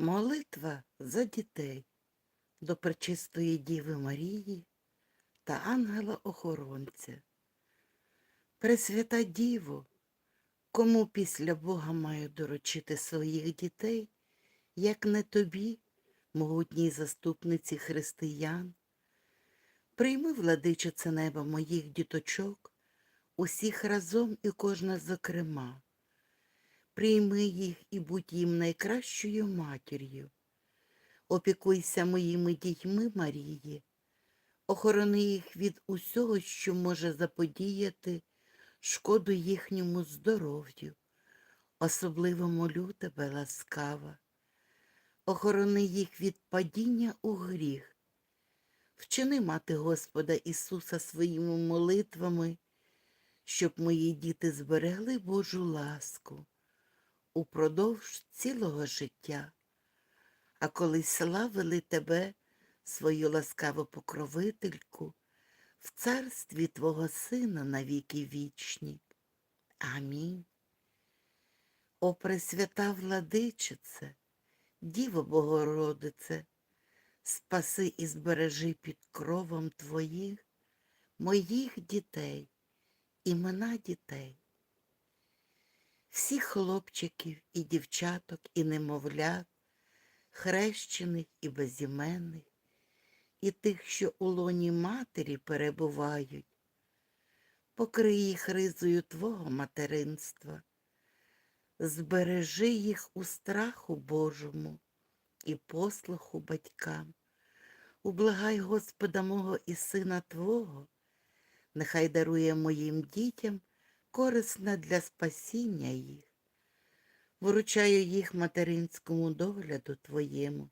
Молитва за дітей до Пречистої Діви Марії та ангела-охоронця. Пресвята Діво, кому після Бога маю доручити своїх дітей, як не тобі, могутній заступниці християн, прийми, владичице неба моїх діточок, усіх разом і кожна зокрема. Прийми їх і будь їм найкращою матір'ю. Опікуйся моїми дітьми, Марії, охорони їх від усього, що може заподіяти шкоду їхньому здоров'ю. Особливо молю тебе, ласкава, охорони їх від падіння у гріх. Вчини мати Господа Ісуса своїми молитвами, щоб мої діти зберегли Божу ласку упродовж цілого життя, а коли славили тебе, свою ласкаву покровительку, в царстві Твого Сина навіки вічні. Амінь. О Пресвята владичице, Діво Богородице, спаси і збережи під кровом Твоїх, моїх дітей, імена дітей всіх хлопчиків і дівчаток, і немовлят, хрещених і безіменних, і тих, що у лоні матері перебувають, покрий їх ризою Твого материнства, збережи їх у страху Божому і послуху батькам. Ублагай Господа мого і Сина Твого, нехай дарує моїм дітям корисна для спасіння їх. Вручаю їх материнському догляду Твоєму,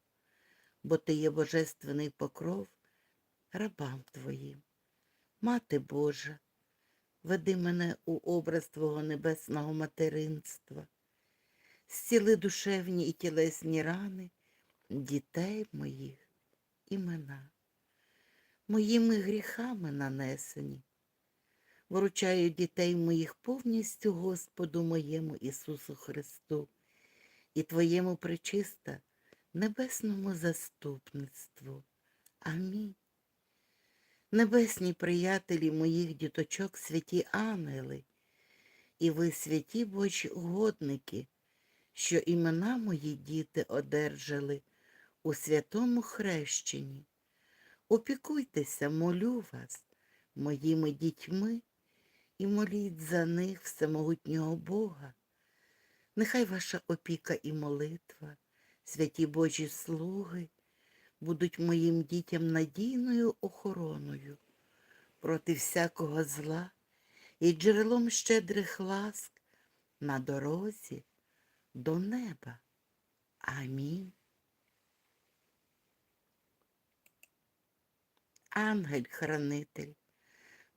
бо Ти є божественний покров рабам Твоїм. Мати Божа, веди мене у образ Твого небесного материнства, зціли душевні і тілесні рани дітей моїх імена, моїми гріхами нанесені вручаю дітей моїх повністю Господу моєму Ісусу Христу і Твоєму причиста небесному заступництву. Амінь. Небесні приятелі моїх діточок, святі ангели, і ви, святі Божі угодники, що імена мої діти одержали у святому хрещенні. Опікуйтеся, молю вас, моїми дітьми і моліть за них всемогутнього Бога. Нехай ваша опіка і молитва, святі Божі слуги, будуть моїм дітям надійною охороною проти всякого зла і джерелом щедрих ласк на дорозі до неба. Амінь. Ангель-хранитель,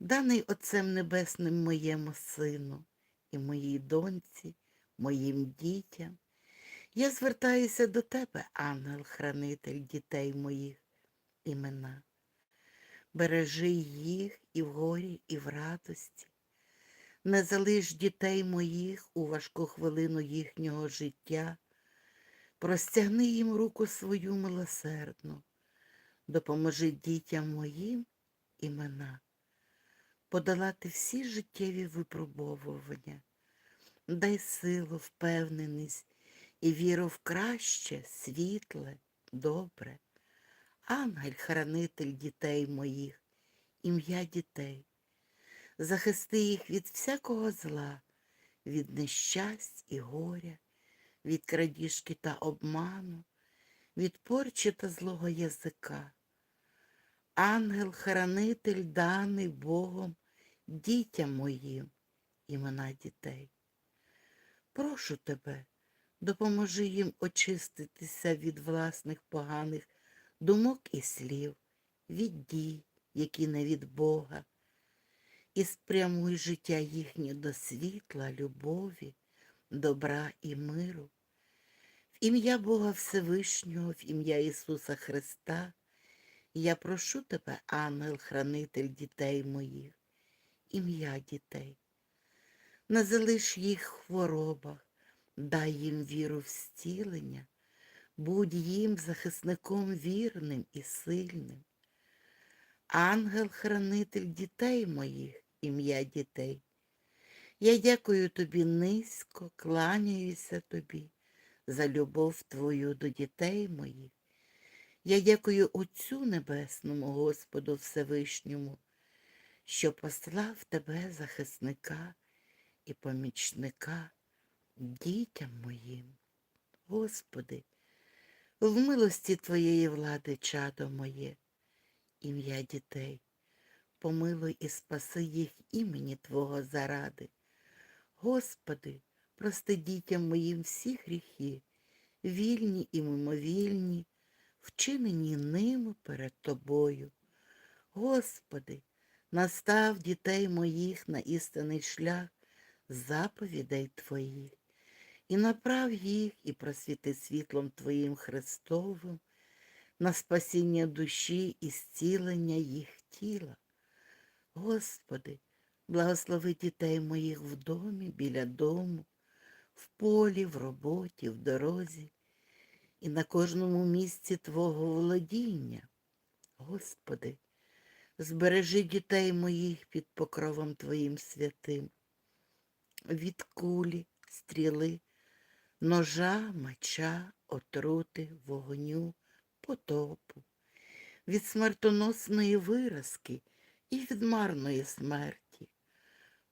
даний Отцем Небесним моєму сину і моїй доньці, моїм дітям. Я звертаюся до тебе, ангел-хранитель дітей моїх імена. Бережи їх і в горі, і в радості. Не залиш дітей моїх у важку хвилину їхнього життя. Простягни їм руку свою милосердну, допоможи дітям моїм імена подолати всі життєві випробовування. Дай силу, впевненість і віру в краще, світле, добре. Ангель-хранитель дітей моїх, ім'я дітей. Захисти їх від всякого зла, від нещасть і горя, від крадіжки та обману, від порчі та злого язика. Ангел-хранитель даний Богом дітям моїм імена дітей. Прошу тебе, допоможи їм очиститися від власних поганих думок і слів, від дій, які не від Бога, і спрямуй життя їхнє до світла, любові, добра і миру. В ім'я Бога Всевишнього, в ім'я Ісуса Христа, я прошу тебе, ангел-хранитель дітей моїх, ім'я дітей. Не залиш їх в хворобах, дай їм віру в зцілення, Будь їм захисником вірним і сильним. Ангел-хранитель дітей моїх, ім'я дітей. Я дякую тобі низько, кланяюся тобі за любов твою до дітей моїх. Я дякую Отцю Небесному, Господу Всевишньому, що послав тебе захисника і помічника дітям моїм. Господи, в милості Твоєї влади, чадо моє, ім'я дітей, помилуй і спаси їх імені Твого заради. Господи, прости дітям моїм всі гріхи, вільні і мимовільні, вчинені ними перед Тобою. Господи, настав дітей моїх на істинний шлях заповідей Твоїх, і направ їх і просвіти світлом Твоїм Христовим на спасіння душі і зцілення їх тіла. Господи, благослови дітей моїх в домі, біля дому, в полі, в роботі, в дорозі і на кожному місці Твого володіння. Господи, збережи дітей моїх під покровом Твоїм святим, від кулі, стріли, ножа, меча, отрути, вогню, потопу, від смертоносної виразки і від марної смерті.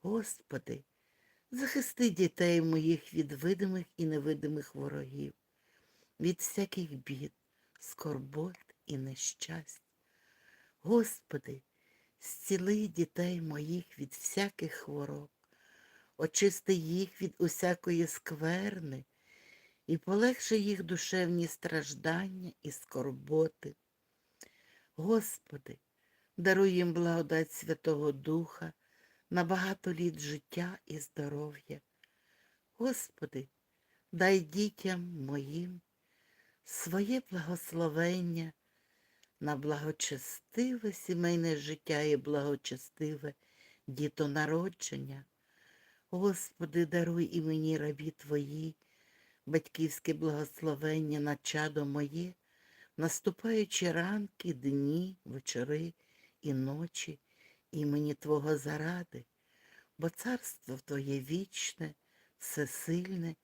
Господи, захисти дітей моїх від видимих і невидимих ворогів, від всяких бід, скорбот і нещасть. Господи, зціли дітей моїх від всяких хвороб, очисти їх від усякої скверни і полегши їх душевні страждання і скорботи. Господи, даруй їм благодать Святого Духа на багато літ життя і здоров'я. Господи, дай дітям моїм своє благословення на благочестиве сімейне життя і благочестиве дітонародження. Господи, даруй і мені рабі Твої, батьківське благословення на чадо моє, наступаючи ранки, дні, вечори і ночі імені Твого заради, бо царство Твоє вічне, всесильне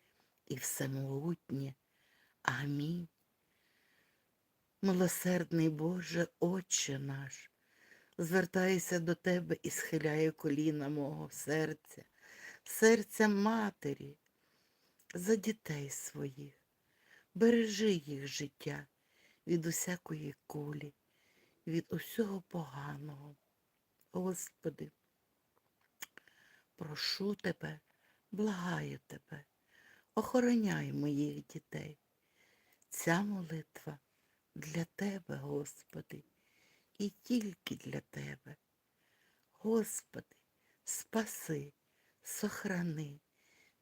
і всемогутнє. Амінь. Милосердний Боже, Отче наш, звертаюся до Тебе і схиляю коліна мого серця, серця матері, за дітей своїх. Бережи їх життя від усякої кулі, від усього поганого. Господи, прошу Тебе, благаю Тебе, охороняй моїх дітей. Ця молитва для Тебе, Господи, і тільки для Тебе. Господи, спаси, сохрани,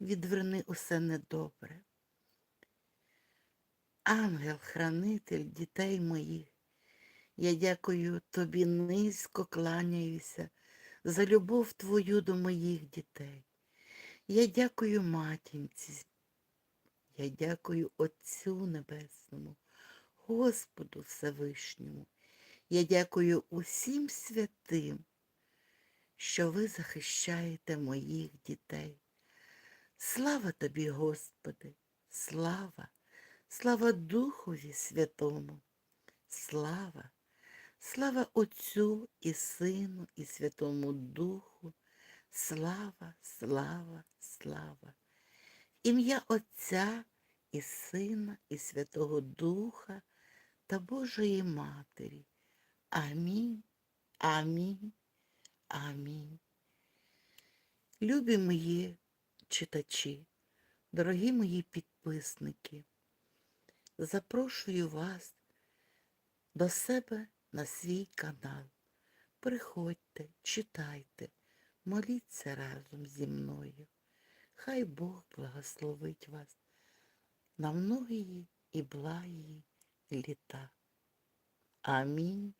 відверни усе недобре. Ангел-хранитель дітей моїх, я дякую Тобі низько кланяюся за любов Твою до моїх дітей. Я дякую матінці, я дякую Отцю Небесному, Господу Всевишньому. Я дякую усім святим, що ви захищаєте моїх дітей. Слава тобі, Господи, слава, слава Духові Святому, слава, слава Отцю і Сину, і Святому Духу, слава, слава, слава. Ім'я Отця і Сина, і Святого Духа та Божої Матері. Амінь, амінь, амінь. Любі мої читачі, дорогі мої підписники, запрошую вас до себе на свій канал. Приходьте, читайте, моліться разом зі мною. Хай Бог благословить вас на многії і благі літа. Амінь.